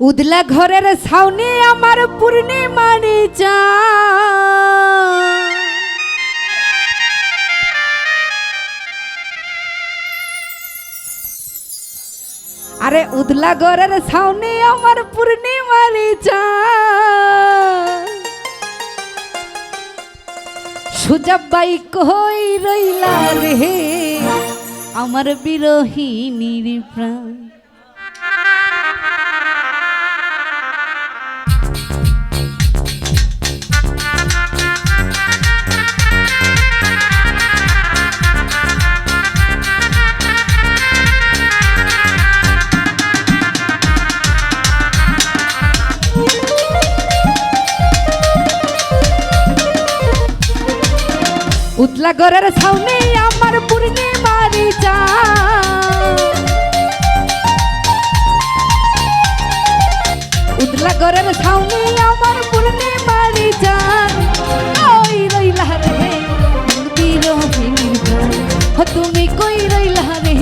উদলা ঘরের ছাউনি আমার পূর্ণিমারি চা। আরে উদলা ঘরের ছাউনি আমার পূর্ণিমারি চা। সুজাবাই কই রইলা রে আমার বিরোহিনীর প্রাণ। উতলা ঘরের ছাউনি আমার পূর্ণিমারি চা উতলা ঘরের ছাউনি আমার পূর্ণিমারি চা ওই রইলা রে বিরোহিনীর প্রাণ হ, তুমি কই রইলা রে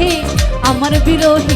আমার বিরোহিনীর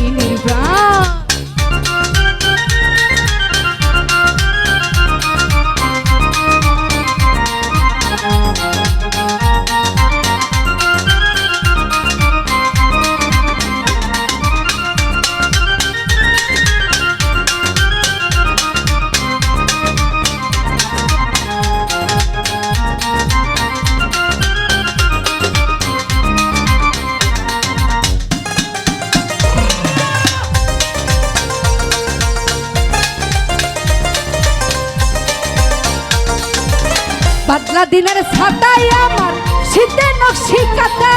বাদলা দিনের ছাতাই আমার, শীতে নকশি কাতা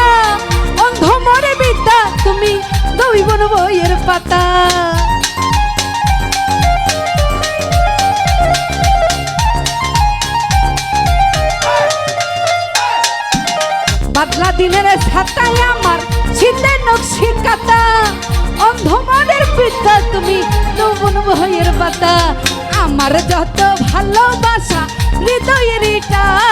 অন্ধ মরে বিদ্যা, তুমি দইবন বইয়ের পাতা। বাদলা দিনের ছাতাই আমার, শীতে নকশি কাতা অন্ধ মনের বিদ্যা, তুমি দইবন বইয়ের পাতা। আমার যত ভালোবাসা হৃদয়ের টান।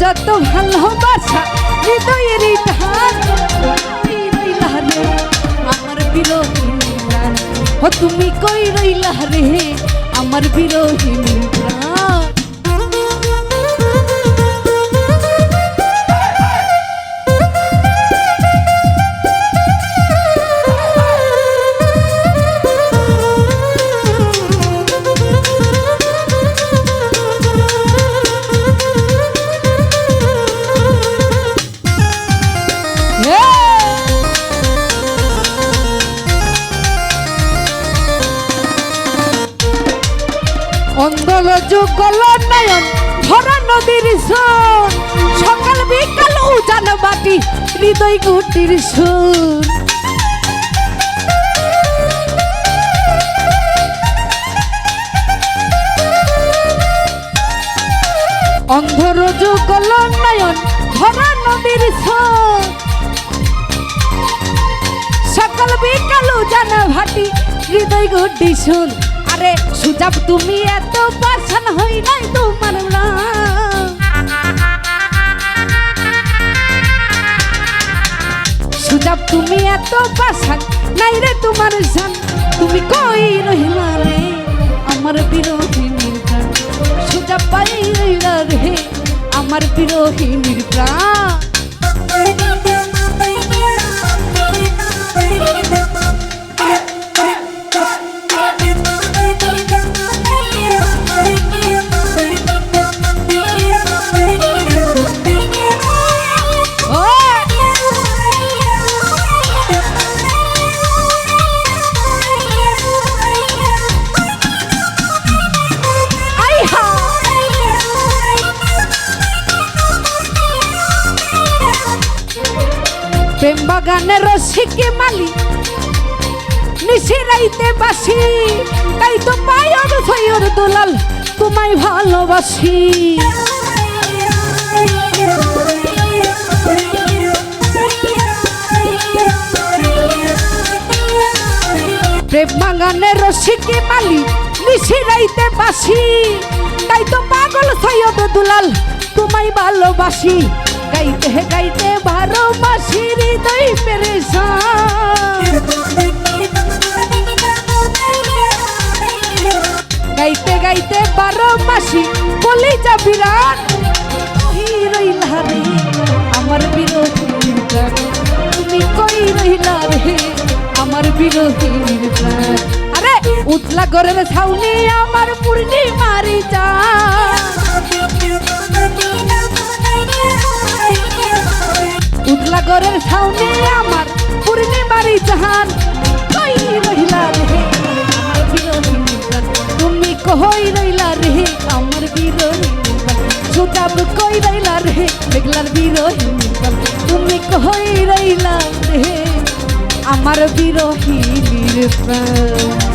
যত ভালোবাসা হৃদয়ের টান কই রইলা রে? আমার বিরোহিনী ও তুমি কই রইলা রে? আমার বিরোহিনী যুগল নয়ন ভরা নদীর সুর। সকাল বিকাল উজান বাটি হৃদয় গুটির সুর। অন্ধর যুগল নয়ন ভরা নদীর সুর। সকাল বিকাল উজান ভাটি হৃদয় গুটি সুর। আরে সুজাব তুমি এত পাশান হই নাই তোমার প্রাণ। সুজাব তুমি এত পাশান নাই রে তোমার জান। তুমি কই রহিলা রে আমার বিরোহিনীর প্রাণ সুজাব পাই রইলা রে আমার বিরোহিনীর প্রাণ প্রেম বাগানের রসিকে মালি। নিশিরাইতে বাসি, তাই তো পায়র সৈয়র দুলাল, তোমায় ভালোবাসি। প্রেম বাগানের রসিকে মালি নিশিরাইতে বাসি, তাই তো পাগল সৈয়দ দুলাল, তোমায় ভালোবাসি। গাইতে গাইতে পেরেছান গাইতে গাইতে বারো মাসি বলি যা বিরাট রইলা রে আমার প্রাণ তুমি কই রইলা রে আমার প্রাণ আরে উতলা গরের ছাউনি আমার পূর্ণিমারি চা উতলা গরের ছাউনি আমার পূর্ণিমারি জাহান কই রইলা রে? তুমি কই রইলা রে? আমার বিরোধীর সুতাব কই রইলা রে? মেঘলার বিরোহীর তুমি কই রইলা রে? আমার বিরোহীর প্রাণ